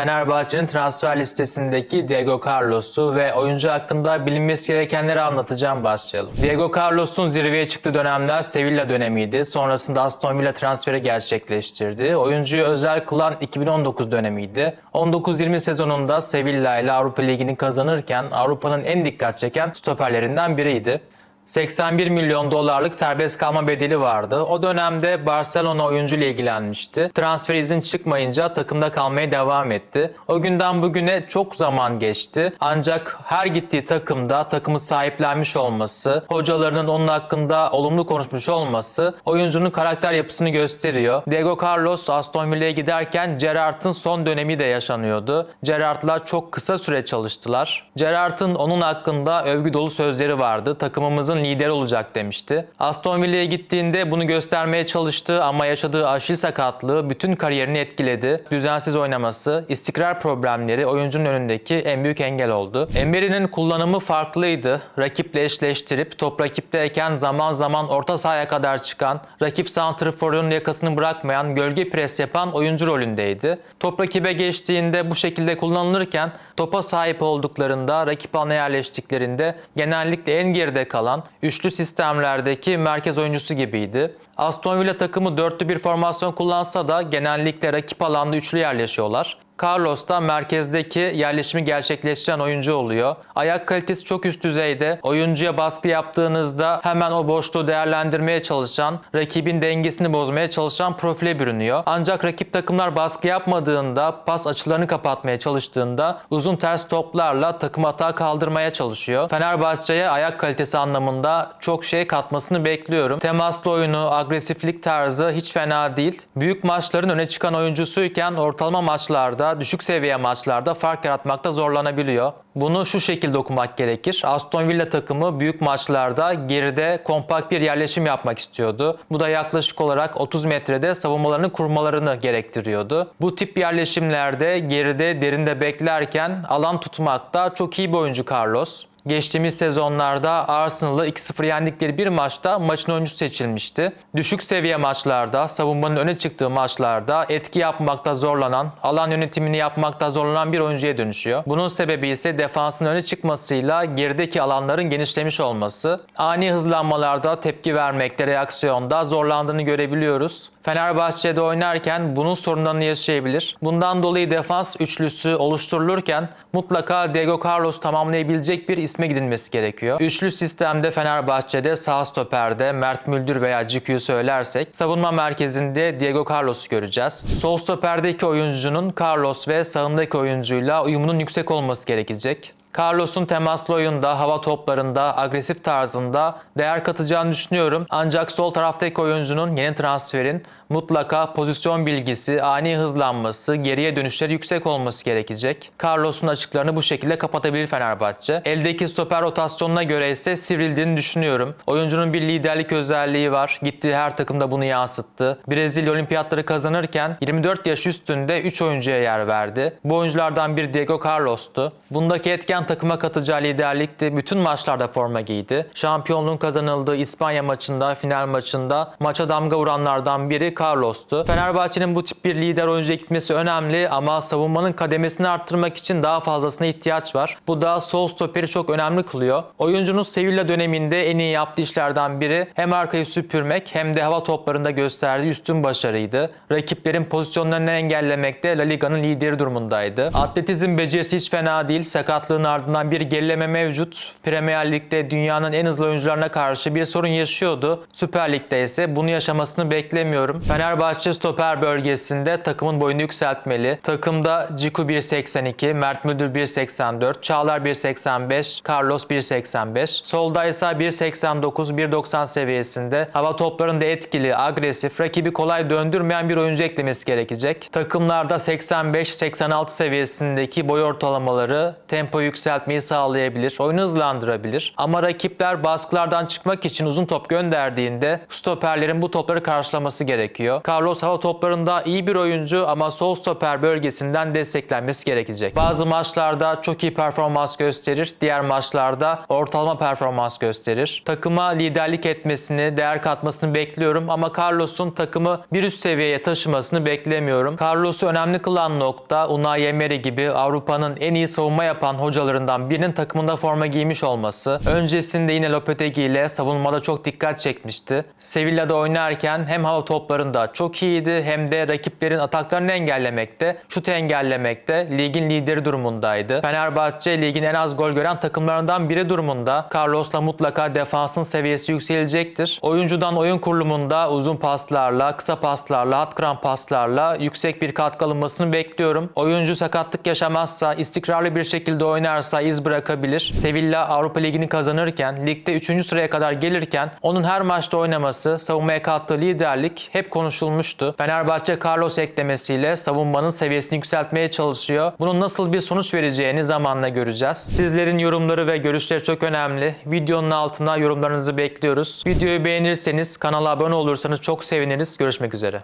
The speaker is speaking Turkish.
Fenerbahçe'nin transfer listesindeki Diego Carlos'u ve oyuncu hakkında bilinmesi gerekenleri anlatacağım başlayalım. Diego Carlos'un zirveye çıktığı dönemler Sevilla dönemiydi. Sonrasında Aston Villa transferi gerçekleştirdi. Oyuncuyu özel kılan 2019 dönemiydi. 19-20 sezonunda Sevilla ile Avrupa Ligi'ni kazanırken Avrupa'nın en dikkat çeken stoperlerinden biriydi. 81 milyon dolarlık serbest kalma bedeli vardı. O dönemde Barcelona oyuncuyla ilgilenmişti. Transfer izin çıkmayınca takımda kalmaya devam etti. O günden bugüne çok zaman geçti. Ancak her gittiği takımda takımı sahiplenmiş olması, hocalarının onun hakkında olumlu konuşmuş olması oyuncunun karakter yapısını gösteriyor. Diego Carlos Aston Villa'ya giderken Gerrard'ın son dönemi de yaşanıyordu. Gerrard'la çok kısa süre çalıştılar. Gerrard'ın onun hakkında övgü dolu sözleri vardı. Takımımızın lideri olacak demişti. Aston Villa'ya gittiğinde bunu göstermeye çalıştı ama yaşadığı aşil sakatlığı bütün kariyerini etkiledi. Düzensiz oynaması, istikrar problemleri oyuncunun önündeki en büyük engel oldu. Emery'nin kullanımı farklıydı. Rakiple eşleştirip top rakipteyken zaman zaman orta sahaya kadar çıkan, rakip santrforun yakasını bırakmayan, gölge pres yapan oyuncu rolündeydi. Top rakibe geçtiğinde bu şekilde kullanılırken topa sahip olduklarında, rakip alana yerleştiklerinde genellikle en geride kalan, üçlü sistemlerdeki merkez oyuncusu gibiydi. Aston Villa takımı dörtlü bir formasyon kullansa da genellikle rakip alanda üçlü yerleşiyorlar. Carlos da merkezdeki yerleşimi gerçekleştiren oyuncu oluyor. Ayak kalitesi çok üst düzeyde. Oyuncuya baskı yaptığınızda hemen o boşluğu değerlendirmeye çalışan, rakibin dengesini bozmaya çalışan profile bürünüyor. Ancak rakip takımlar baskı yapmadığında, pas açılarını kapatmaya çalıştığında uzun ters toplarla takım hata kaldırmaya çalışıyor. Fenerbahçe'ye ayak kalitesi anlamında çok şey katmasını bekliyorum. Temaslı oyunu, agresiflik tarzı hiç fena değil. Büyük maçların öne çıkan oyuncusuyken ortalama maçlarda, düşük seviye maçlarda fark yaratmakta zorlanabiliyor. Bunu şu şekilde okumak gerekir. Aston Villa takımı büyük maçlarda geride kompakt bir yerleşim yapmak istiyordu. Bu da yaklaşık olarak 30 metrede savunmalarını kurmalarını gerektiriyordu. Bu tip yerleşimlerde geride derinde beklerken alan tutmakta çok iyi bir oyuncu Carlos. Geçtiğimiz sezonlarda Arsenal'ı 2-0 yendikleri bir maçta maçın oyuncusu seçilmişti. Düşük seviye maçlarda, savunmanın öne çıktığı maçlarda etki yapmakta zorlanan, alan yönetimini yapmakta zorlanan bir oyuncuya dönüşüyor. Bunun sebebi ise defansın öne çıkmasıyla gerideki alanların genişlemiş olması. Ani hızlanmalarda tepki vermekte, reaksiyonda zorlandığını görebiliyoruz. Fenerbahçe'de oynarken bunun sorunlarını yaşayabilir. Bundan dolayı defans üçlüsü oluşturulurken mutlaka Diego Carlos tamamlayabilecek bir isme gidilmesi gerekiyor. Üçlü sistemde Fenerbahçe'de sağ stoperde Mert Müldür veya Cikü'yü söylersek savunma merkezinde Diego Carlos'u göreceğiz. Sol stoperdeki oyuncunun Carlos ve sağındaki oyuncuyla uyumunun yüksek olması gerekecek. Carlos'un temaslı oyunda, hava toplarında, agresif tarzında değer katacağını düşünüyorum. Ancak sol taraftaki oyuncunun yeni transferin mutlaka pozisyon bilgisi, ani hızlanması, geriye dönüşleri yüksek olması gerekecek. Carlos'un açıklarını bu şekilde kapatabilir Fenerbahçe. Eldeki stoper rotasyonuna göre ise sivrildiğini düşünüyorum. Oyuncunun bir liderlik özelliği var. Gittiği her takımda bunu yansıttı. Brezilya olimpiyatları kazanırken 24 yaş üstünde 3 oyuncuya yer verdi. Bu oyunculardan biri Diego Carlos'tu. Bundaki etken takıma katacağı liderlikti. Bütün maçlarda forma giydi. Şampiyonluğun kazanıldığı İspanya maçında, final maçında maça damga vuranlardan biri Carlos'tu. Fenerbahçe'nin bu tip bir lider oyuncuya gitmesi önemli ama savunmanın kademesini arttırmak için daha fazlasına ihtiyaç var. Bu da sol stoperi çok önemli kılıyor. Oyuncunun Sevilla döneminde en iyi yaptığı işlerden biri hem arkayı süpürmek hem de hava toplarında gösterdiği üstün başarıydı. Rakiplerin pozisyonlarını engellemekte La Liga'nın lideri durumundaydı. Atletizm becerisi hiç fena değil. Sakatlığın ardından bir gerileme mevcut. Premier Lig'de dünyanın en hızlı oyuncularına karşı bir sorun yaşıyordu. Süper Lig'de ise bunu yaşamasını beklemiyorum. Fenerbahçe stoper bölgesinde takımın boyunu yükseltmeli. Takımda Ciku 1.82, Mert Müldür 1.84, Çağlar 1.85, Carlos 1.85. Solda ise 1.89, 1.90 seviyesinde. Hava toplarında etkili, agresif, rakibi kolay döndürmeyen bir oyuncu eklemesi gerekecek. Takımlarda 85-86 seviyesindeki boy ortalamaları, tempo yüksek yükseltmeyi sağlayabilir, oyunu hızlandırabilir. Ama rakipler baskılardan çıkmak için uzun top gönderdiğinde stoperlerin bu topları karşılaması gerekiyor. Carlos hava toplarında iyi bir oyuncu ama sol stoper bölgesinden desteklenmesi gerekecek. Bazı maçlarda çok iyi performans gösterir, diğer maçlarda ortalama performans gösterir. Takıma liderlik etmesini, değer katmasını bekliyorum ama Carlos'un takımı bir üst seviyeye taşımasını beklemiyorum. Carlos'u önemli kılan nokta Unai Emery gibi Avrupa'nın en iyi savunma yapan hocalarından birinin takımında forma giymiş olması. Öncesinde yine Lopetegui ile savunmada çok dikkat çekmişti. Sevilla'da oynarken hem hava toplarında çok iyiydi hem de rakiplerin ataklarını engellemekte, şut engellemekte ligin lideri durumundaydı. Fenerbahçe ligin en az gol gören takımlarından biri durumunda. Carlos'la mutlaka defansın seviyesi yükselecektir. Oyuncudan oyun kurulumunda uzun paslarla, kısa paslarla, hat kıran paslarla yüksek bir katkı alınmasını bekliyorum. Oyuncu sakatlık yaşamazsa, istikrarlı bir şekilde oynarsa iz bırakabilir. Sevilla Avrupa Ligi'ni kazanırken, ligde 3. sıraya kadar gelirken onun her maçta oynaması, savunmaya kattığı liderlik hep konuşulmuştu. Fenerbahçe Carlos eklemesiyle savunmanın seviyesini yükseltmeye çalışıyor. Bunun nasıl bir sonuç vereceğini zamanla göreceğiz. Sizlerin yorumları ve görüşleri çok önemli. Videonun altına yorumlarınızı bekliyoruz. Videoyu beğenirseniz, kanala abone olursanız çok seviniriz. Görüşmek üzere.